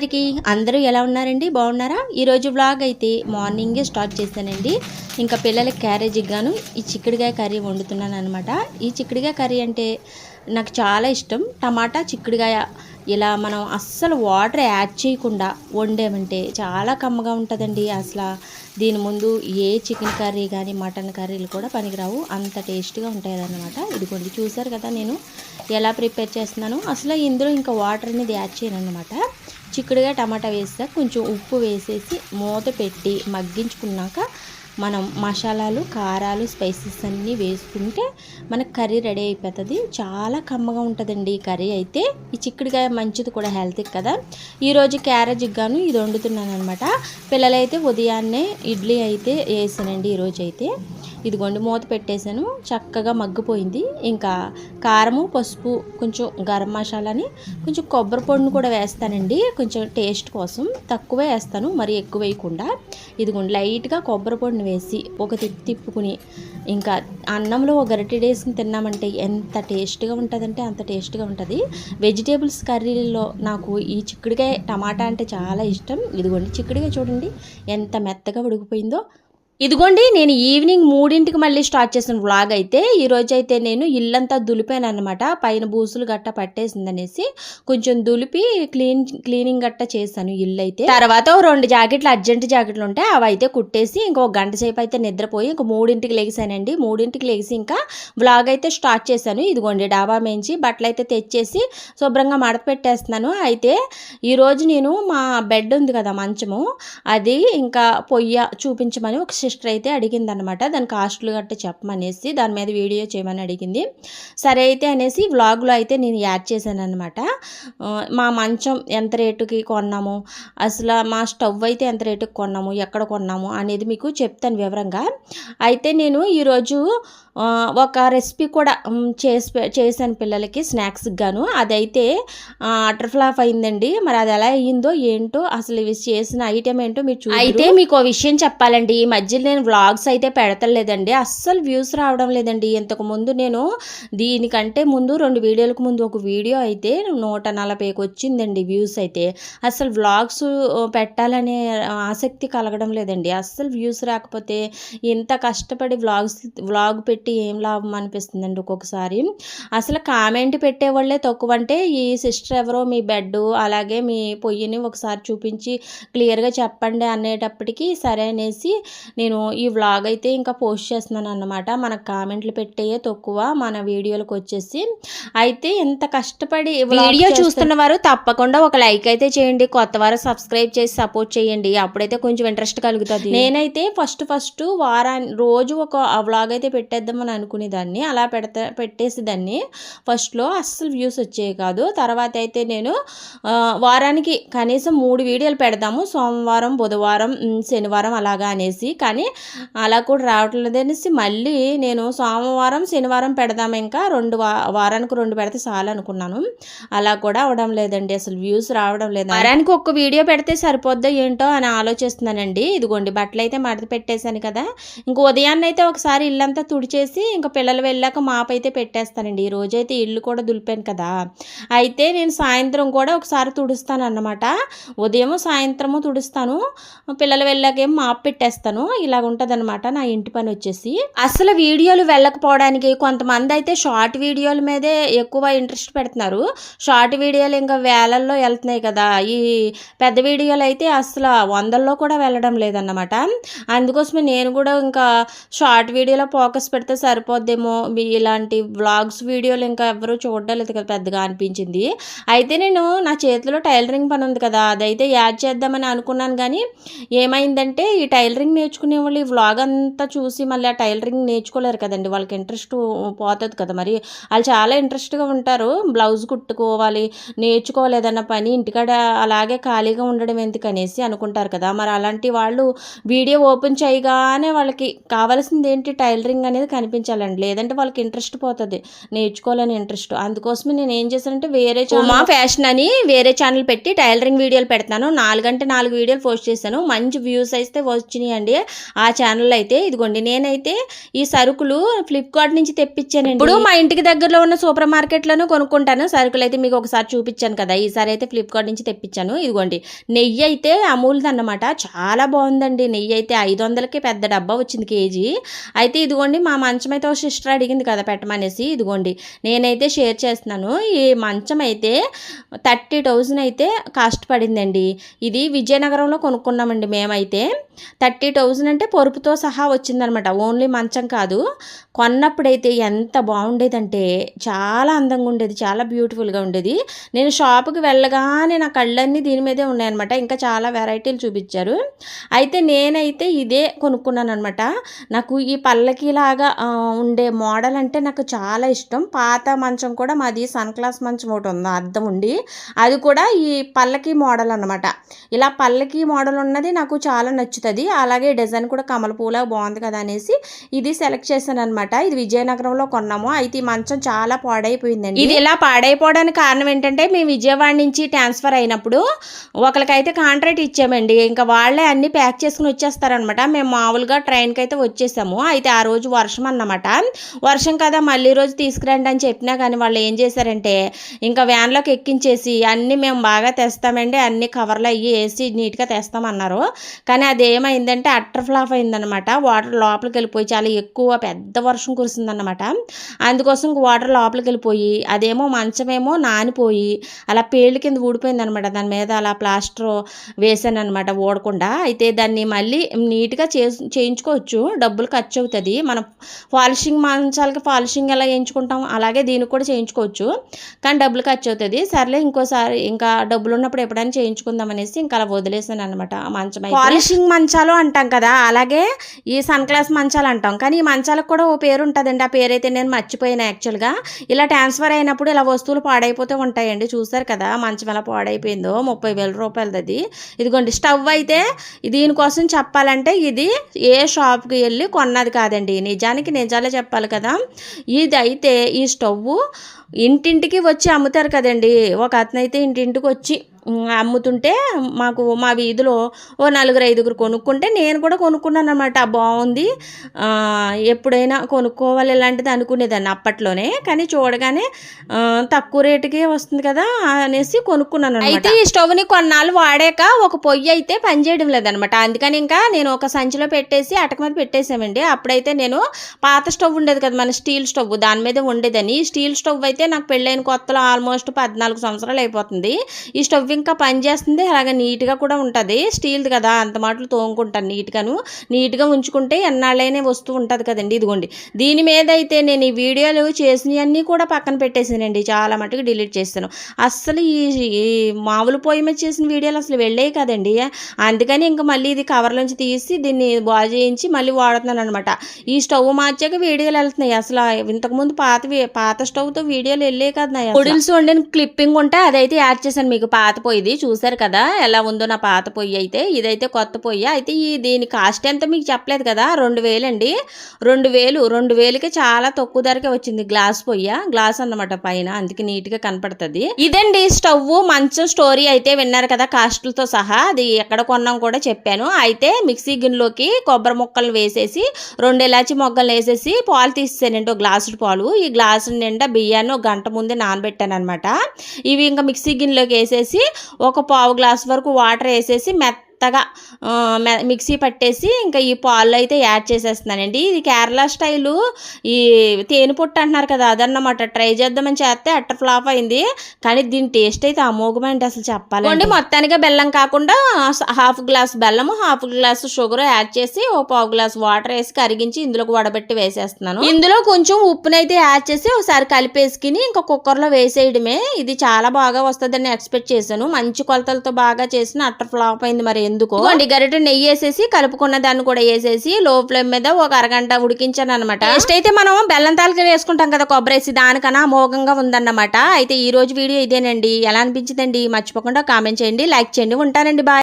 అందరికీ అందరూ ఎలా ఉన్నారండి? బాగున్నారా? ఈరోజు వ్లాగ్ అయితే మార్నింగే స్టార్ట్ చేశానండి. ఇంకా పిల్లలకి క్యారేజీకి గాను ఈ చిక్కుడుగాయ కర్రీ వండుతున్నాను అనమాట ఈ చిక్కుడుగాయ కర్రీ అంటే నాకు చాలా ఇష్టం. టమాటా చిక్కుడుగాయ ఇలా మనం అస్సలు వాటర్ యాడ్ చేయకుండా వండామంటే చాలా కమ్మగా ఉంటుందండి. అసలు దీని ముందు ఏ చికెన్ కర్రీ కానీ మటన్ కర్రీలు కూడా పనికిరావు. అంత టేస్ట్గా ఉంటాయన్నమాట ఇదిగోండి చూసారు కదా నేను ఎలా ప్రిపేర్ చేస్తున్నాను. అసలు ఇందులో ఇంకా వాటర్ అనేది యాడ్ చేయను అనమాట చిక్కుడుగా టమాటా వేస్తే కొంచెం ఉప్పు వేసేసి మూత పెట్టి మగ్గించుకున్నాక మనం మసాలాలు కారాలు స్పైసెస్ అన్నీ వేసుకుంటే మనకు కర్రీ రెడీ అయిపోతుంది. చాలా కమ్మగా ఉంటుందండి ఈ కర్రీ అయితే. ఈ చిక్కుడుకాయ మంచిది కూడా హెల్త్కి కదా. ఈరోజు క్యారేజ్కి గాను ఇది వండుతున్నాను అనమాట పిల్లలైతే ఉదయాన్నే ఇడ్లీ అయితే వేసానండి ఈరోజు అయితే ఇదిగోండి మూత పెట్టేశాను. చక్కగా మగ్గిపోయింది. ఇంకా కారము పసుపు కొంచెం గరం మసాలాని కొంచెం కొబ్బరి పొడిని కూడా వేస్తానండి. కొంచెం టేస్ట్ కోసం. తక్కువే వేస్తాను మరి ఎక్కువ వేయకుండా. ఇదిగోండి లైట్గా కొబ్బరి పొడిని వేసి ఒక తిప్పి తిప్పుకుని ఇంకా అన్నంలో ఒక గరిటె వేసుకుని తిన్నామంటే ఎంత టేస్ట్గా ఉంటుందంటే అంత టేస్ట్గా ఉంటుంది. వెజిటేబుల్స్ కర్రీలో నాకు ఈ చిక్కుడుకాయ టమాటా అంటే చాలా ఇష్టం. ఇదిగోండి చిక్కుడుకాయ చూడండి ఎంత మెత్తగా ఉడికిపోయిందో. ఇదిగోండి నేను ఈవినింగ్ మూడింటికి మళ్ళీ స్టార్ట్ చేసిన వ్లాగ్ అయితే ఈరోజు అయితే నేను ఇల్లంతా దులిపాను అనమాట పైన బూసులు గట్ట పట్టేసిందనేసి కొంచెం దులిపి క్లీన్ క్లీనింగ్ గట్ట చేశాను ఇల్లు అయితే తర్వాత రెండు జాకెట్లు అర్జెంట్ జాకెట్లు ఉంటే అవి అయితే కుట్టేసి ఇంకో గంట సేపు అయితే నిద్రపోయి ఇంకో మూడింటికి లెగిసానండి. మూడింటికి లెగిసి ఇంకా వ్లాగ్ అయితే స్టార్ట్ చేశాను. ఇదిగోండి డాబా మేంచి బట్టలు అయితే తెచ్చేసి శుభ్రంగా మడత పెట్టేస్తున్నాను. అయితే ఈరోజు నేను మా బెడ్ ఉంది కదా మంచము అది ఇంకా పొయ్య చూపించమని ఒక సిస్టర్ అయితే అడిగింది అనమాట దాని కాస్ట్లు గట్ట చెప్పమనేసి దాని మీద వీడియో చేయమని అడిగింది. సరే అయితే అనేసి వ్లాగ్లో అయితే నేను యాడ్ చేశాను అనమాట మా మంచం ఎంత రేటుకి కొన్నాము? అసలు మా స్టవ్ అయితే ఎంత రేటుకి కొన్నాము? ఎక్కడ కొన్నాము? అనేది మీకు చెప్తాను వివరంగా. అయితే నేను ఈరోజు ఒక రెసిపీ కూడా చేసి చేశాను పిల్లలకి స్నాక్స్కి గాను. అదైతే అటర్ ఫ్లాప్ అయిందండి. మరి అది ఎలా అయ్యిందో ఏంటో అసలు ఇవి చేసిన ఐటెం ఏంటో మీరు అయితే మీకు విషయం చెప్పాలండి. ఈ మధ్య నేను వ్లాగ్స్ అయితే పెడతలేదండి. అస్సలు వ్యూస్ రావడం లేదండి. ఇంతకు ముందు నేను దీనికంటే ముందు రెండు వీడియోలకు ముందు ఒక వీడియో అయితే నూట నలభైకి వచ్చిందండి వ్యూస్ అయితే. అసలు వ్లాగ్స్ పెట్టాలనే ఆసక్తి కలగడం లేదండి. అస్సలు వ్యూస్ రాకపోతే ఇంత కష్టపడి వ్లాగ్స్ వ్లాగ్ పెట్టి ఏం లాభం అనిపిస్తుందండి ఒక్కొక్కసారి. అసలు కామెంట్ పెట్టేవాళ్ళే తక్కువ. అంటే ఈ సిస్టర్ ఎవరో మీ బెడ్ అలాగే మీ పొయ్యిని ఒకసారి చూపించి క్లియర్గా చెప్పండి అనేటప్పటికీ సరే అనేసి నేను ఈ వ్లాగ్ అయితే ఇంకా పోస్ట్ చేస్తున్నాను అన్నమాట మనకు కామెంట్లు పెట్టేయే తక్కువ మన వీడియోలకు వచ్చేసి. అయితే ఇంత కష్టపడి వీడియో చూస్తున్న వారు తప్పకుండా ఒక లైక్ అయితే చేయండి. కొత్త వారు సబ్స్క్రైబ్ చేసి సపోర్ట్ చేయండి. అప్పుడైతే కొంచెం ఇంట్రెస్ట్ కలుగుతుంది. నేనైతే ఫస్ట్ ఫస్ట్ వారాన్ని రోజు ఒక వ్లాగ్ అయితే పెట్టేద్దామని అనుకునేదాన్ని. అలా పెడతా పెట్టేసి దాన్ని ఫస్ట్లో అస్సలు వ్యూస్ వచ్చేవి కాదు. తర్వాత అయితే నేను వారానికి కనీసం మూడు వీడియోలు పెడదాము. సోమవారం బుధవారం శనివారం అలాగా అనేసి. కానీ అలా కూడా రావట్లేదు అనేసి మళ్ళీ నేను సోమవారం శనివారం పెడదాం ఇంకా. రెండు వారానికి రెండు పెడితే చాలు అనుకున్నాను. అలా కూడా అవడం లేదండి. అసలు వ్యూస్ రావడం లేదు? వారానికి ఒక్క వీడియో పెడితే సరిపోద్దో ఏంటో అని ఆలోచిస్తున్నానండి. ఇదిగోండి బట్టలు అయితే మడత పెట్టేశాను కదా. ఇంక ఉదయాన్నే అయితే ఒకసారి ఇల్లంతా తుడిచేసి ఇంకా పిల్లలు వెళ్ళాక మాపైతే అయితే పెట్టేస్తానండి. ఈ రోజైతే ఇల్లు కూడా దులిపాను కదా. అయితే నేను సాయంత్రం కూడా ఒకసారి తుడుస్తాను అన్నమాట ఉదయం సాయంత్రము తుడుస్తాను. పిల్లలు వెళ్ళాక ఏం మాప్ పెట్టేస్తాను. ఇలా ఉంటుందన్నమాట నా ఇంటి పని వచ్చేసి. అసలు వీడియోలు వెళ్ళకపోవడానికి కొంతమంది అయితే షార్ట్ వీడియోల మీదే ఎక్కువ ఇంట్రెస్ట్ పెడుతున్నారు. షార్ట్ వీడియోలు ఇంకా వేలల్లో వెళ్తున్నాయి కదా. ఈ పెద్ద వీడియోలు అయితే అసలు వందల్లో కూడా వెళ్ళడం లేదన్నమాట. అందుకోసమే నేను కూడా ఇంకా షార్ట్ వీడియోలో ఫోకస్ పెడితే సరిపోద్దేమో. మీ ఇలాంటి వ్లాగ్స్ వీడియోలు ఇంకా ఎవరు చూడడం లేదు కదా పెద్దగా అనిపించింది. అయితే నేను నా చేతిలో టైలరింగ్ పని ఉంది కదా. అదైతే యాడ్ చేద్దామని అనుకున్నాను కానీ ఏమైందంటే ఈ టైలరింగ్ నేర్చుకునే వాళ్ళు ఈ వ్లాగ్ అంతా చూసి మళ్ళీ ఆ టైలరింగ్ నేర్చుకోలేరు కదండి. వాళ్ళకి ఇంట్రెస్ట్ పోతుంది కదా మరి. వాళ్ళు చాలా ఇంట్రెస్ట్గా ఉంటారు. బ్లౌజ్ కుట్టుకోవాలి నేర్చుకోవాలి ఏదన్నా పని ఇంటికాడ అలాగే ఖాళీగా ఉండడం ఎందుకనేసి అనుకుంటారు కదా. మరి అలాంటి వాళ్ళు వీడియో ఓపెన్ చేయగానే వాళ్ళకి కావాల్సింది ఏంటి? టైలరింగ్ అనేది కనిపించాలండి. లేదంటే వాళ్ళకి ఇంట్రెస్ట్ పోతుంది. నేర్చుకోవాలని ఇంట్రెస్ట్ అందుకోసమే నేను ఏం చేశానంటే వేరే ఉమా ఫ్యాషన్ అని వేరే ఛానల్ పెట్టి టైలరింగ్ వీడియోలు పెడతాను. నాలుగంటే నాలుగు వీడియోలు పోస్ట్ చేశాను. మంచి వ్యూస్ అయితే వచ్చినాయి అండి ఆ ఛానల్ అయితే ఇదిగోండి. నేనైతే ఈ సరుకులు ఫ్లిప్కార్ట్ నుంచి తెప్పించాను ఇప్పుడు మా ఇంటికి దగ్గరలో ఉన్న సూపర్ మార్కెట్లను కొనుక్కుంటాను. సరుకులు అయితే మీకు ఒకసారి చూపించాను కదా. ఈసారి అయితే ఫ్లిప్కార్ట్ నుంచి తెప్పించాను. ఇదిగోండి. నెయ్యి అయితే అమూల్ది అన్నమాట చాలా బాగుందండి. నెయ్యి అయితే ఐదు వందలకి పెద్ద డబ్బా వచ్చింది కేజీ. అయితే ఇదిగోండి మా మంచం అయితే ఒక సిస్టర్ అడిగింది కదా పెట్టమనేసి. ఇదిగోండి నేనైతే షేర్ చేస్తున్నాను. ఈ మంచం అయితే థర్టీ థౌజండ్ అయితే కాస్ట్ పడిందండి. ఇది విజయనగరంలో కొనుక్కున్నామండి మేమైతే. థర్టీ థౌజండ్ అంటే పొరుపుతో సహా వచ్చిందనమాట. ఓన్లీ మంచం కాదు. కొన్నప్పుడైతే ఎంత బాగుండేదంటే చాలా అందంగా ఉండేది చాలా బ్యూటిఫుల్గా ఉండేది. నేను షాప్కి వెళ్ళగానే నా కళ్ళన్నీ దీని మీదే ఉన్నాయన్నమాట ఇంకా చాలా వెరైటీలు చూపించారు. అయితే నేనైతే ఇదే కొనుక్కున్నాను అనమాట నాకు ఈ పల్లకిలాగా ఉండే మోడల్ అంటే నాకు చాలా ఇష్టం. పాత మంచం కూడా మాది సన్ క్లాస్ మంచం ఒకటి ఉంది అర్థం ఉండి. అది కూడా ఈ పల్లకి మోడల్ అనమాట ఇలా పల్లకి మోడల్ ఉన్నది నాకు చాలా నచ్చుతుంది. అలాగే డిజైన్ కూడా కమల పూల బాగుంది కదా అనేసి ఇది సెలెక్ట్ చేశాను అనమాట ఇది విజయనగరంలో కొన్నాము. అయితే ఈ మంచం చాలా పాడైపోయిందండి. ఇది ఇలా పాడైపోవడానికి కారణం ఏంటంటే మేము విజయవాడ నుంచి ట్రాన్స్ఫర్ అయినప్పుడు ఒకరికైతే కాంట్రాక్ట్ ఇచ్చామండి. ఇంకా వాళ్ళే అన్ని ప్యాక్ చేసుకుని వచ్చేస్తారనమాట మేము మామూలుగా ట్రైన్కి అయితే వచ్చేసాము. అయితే ఆ రోజు వర్షం అన్నమాట. వర్షం కదా మళ్ళీ రోజు తీసుకురండి అని చెప్పినా కానీ వాళ్ళు ఏం చేశారంటే ఇంకా వ్యాన్లోకి ఎక్కించేసి అన్నీ మేము బాగా తెస్తామండి. అన్ని కవర్లు అయ్యి వేసి నీట్గా తెస్తామన్నారు. కానీ అది ఏమైందంటే అట్టర్ ఫ్లాప్ అయిందనమాట వాటర్ లోపలికి వెళ్ళిపోయి చాలా ఎక్కువ పెద్ద వర్షం కురిసిందనమాట అందుకోసం వాటర్ లోపలికి వెళ్ళిపోయి అదేమో మంచమేమో నానిపోయి అలా పేళ్ళ కింద ఊడిపోయింది అనమాట దాని మీద అలా ప్లాస్టర్ వేసాను అనమాట ఓడకుండా అయితే దాన్ని మళ్ళీ నీట్గా చే చేయించుకోవచ్చు. డబ్బులు ఖర్చు అవుతుంది మనం పాలిషింగ్ మంచాలకి పాలిషింగ్ ఎలా చేయించుకుంటాం అలాగే దీనికి కూడా చేయించుకోవచ్చు. కానీ డబ్బులు ఖర్చు అవుతుంది సర్లే ఇంకోసారి ఇంకా డబ్బులు ఉన్నప్పుడు ఎప్పుడైనా చేయించుకుందాం అనేసి ఇంకా అలా వదిలేసాను అనమాట మంచం పాలిషింగ్ మంచాలు అంటాం కదా అలాగే ఈ సన్ గ్లాస్ మంచాలు అంటాం. కానీ ఈ మంచాలకు కూడా ఓ పేరు ఉంటుందండి ఆ పేరు అయితే నేను మర్చిపోయాను యాక్చువల్గా. ఇలా ట్రాన్స్ఫర్ అయినప్పుడు ఇలా వస్తువులు పాడైపోతూ ఉంటాయండి. చూసారు కదా మంచం ఎలా పాడైపోయిందో? ముప్పై వేల రూపాయలది అది ఇదిగోండి స్టవ్ అయితే దీనికోసం చెప్పాలంటే ఇది ఏ షాప్కి వెళ్ళి కొన్నది కాదండి. నిజానికి నిజాలే చెప్పాలి కదా. ఇది అయితే ఈ స్టవ్ ఇంటింటికి వచ్చి అమ్ముతారు కదండి. ఒక అతనైతే ఇంటింటికి వచ్చి అమ్ముతుంటే మాకు మా వీధిలో ఓ నలుగురు ఐదుగురు కొనుక్కుంటే నేను కూడా కొనుక్కున్నాను అనమాట బాగుంది ఎప్పుడైనా కొనుక్కోవాలి ఇలాంటిది అనుకునేదాన్ని అప్పట్లోనే కానీ చూడగానే తక్కువ రేటుకే వస్తుంది కదా అనేసి కొనుక్కున్నాను అయితే ఈ స్టవ్ని కొన్నాళ్ళు వాడాక ఒక పొయ్యి అయితే పనిచేయడం లేదనమాట అందుకని ఇంకా నేను ఒక సంచిలో పెట్టేసి అటక మీద పెట్టేసామండి అప్పుడైతే నేను పాత స్టవ్ ఉండేది కదా మన స్టీల్ స్టవ్ దాని మీద ఉండేదని. ఈ స్టీల్ స్టవ్ అయితే నాకు పెళ్ళైన కొత్తలో ఆల్మోస్ట్ పద్నాలుగు సంవత్సరాలు అయిపోతుంది. ఈ స్టవ్ ఇంకా పనిచేస్తుంది అలాగే నీట్గా కూడా ఉంటుంది. స్టీల్ది కదా అంత మాటలు తోముకుంటాను నీట్గాను. నీట్గా ఉంచుకుంటే ఎన్నాళ్ళైనా వస్తూ ఉంటుంది కదండి ఇదిగోండి. దీని మీద అయితే నేను ఈ వీడియోలు చేసినవన్నీ కూడా పక్కన పెట్టేసానండి చాలా మటుకు డిలీట్ చేస్తాను అస్సలు ఈ మామూలు పొయ్యి మీద చేసిన వీడియోలు అసలు వెళ్ళేవి కదండి. అందుకని ఇంకా మళ్ళీ ఇది కవర్లోంచి తీసి దీన్ని బాగు చేయించి మళ్ళీ వాడుతున్నాను అనమాట ఈ స్టవ్ మార్చాక వీడియోలు వెళ్తున్నాయి. అసలు ఇంతకుముందు పాత పాత స్టవ్తో వీడియోలు వెళ్ళే కదా పొడిల్స్ వండిన క్లిప్పింగ్ ఉంటే అదైతే యాడ్ చేశాను మీకు. పాత పొయ్యిది చూసారు కదా? ఎలా ఉందో నా పాత పొయ్యి అయితే. ఇదైతే కొత్త పొయ్యి. అయితే ఈ దీని కాస్ట్ ఎంత మీకు చెప్పలేదు కదా? రెండు వేలండి. రెండు వేలు రెండు వేలకి చాలా తక్కువ ధరకే వచ్చింది గ్లాస్ పొయ్య. గ్లాస్ అన్నమాట పైన అందుకే నీట్గా కనపడుతుంది. ఇదండి స్టవ్ మంచం స్టోరీ అయితే విన్నారు కదా కాస్ట్లతో సహా. అది ఎక్కడ కొన్నాం కూడా చెప్పాను. అయితే మిక్సీ గిన్నెలోకి కొబ్బరి ముక్కలు వేసేసి రెండు ఇలాచి మొగ్గలు వేసేసి పాలు తీసేసానండి. ఒక గ్లాసు పాలు. ఈ గ్లాసు నిండా బియ్యాన్ని ఒక గంట ముందే నానబెట్టాను అనమాట ఇవి ఇంకా మిక్సీ గిన్నెలోకి వేసేసి ఒక పావు గ్లాస్ వరకు వాటర్ వేసేసి మెత్త మెత్తగా మిక్సీ పట్టేసి ఇంకా ఈ పాలు అయితే యాడ్ చేసేస్తున్నానండి. ఇది కేరళ స్టైలు ఈ తేనె పొట్టు అంటున్నారు కదా అదన్నమాట. ట్రై చేద్దామని చేస్తే అట్టర్ ఫ్లాప్ అయింది. కానీ దీని టేస్ట్ అయితే అమోఘమండి అసలు చెప్పాలండి మొత్తానికి బెల్లం కాకుండా హాఫ్ గ్లాస్ బెల్లము హాఫ్ గ్లాస్ షుగర్ యాడ్ చేసి ఓ పావు గ్లాస్ వాటర్ వేసి కరిగించి ఇందులోకి వడబెట్టి వేసేస్తున్నాను. ఇందులో కొంచెం ఉప్పునైతే యాడ్ చేసి ఒకసారి కలిపేసుకుని ఇంకా కుక్కర్లో వేసేయడమే. ఇది చాలా బాగా వస్తుందని ఎక్స్పెక్ట్ చేశాను. మంచి కొలతలతో బాగా చేసిన అట్టర్ ఫ్లాప్ అయింది మరి ఎందుకు? ఇదిగోండి గరిటె నెయ్యి వేసేసి కలుపుకున్న దాన్ని కూడా వేసేసి లో ఫ్లేమ్ మీద ఒక అరగంట ఉడికించాను అనమాట టేస్ట్ అయితే మనం బెల్లం తాలిక వేసుకుంటాం కదా కొబ్బరి వేసి దానికన్నా అమోఘంగా ఉందన్నమాట. అయితే ఈ రోజు వీడియో ఇదేనండి. ఎలా అనిపించిందండి? మర్చిపోకుండా కామెంట్ చేయండి లైక్ చేయండి ఉంటానండి బాయ్.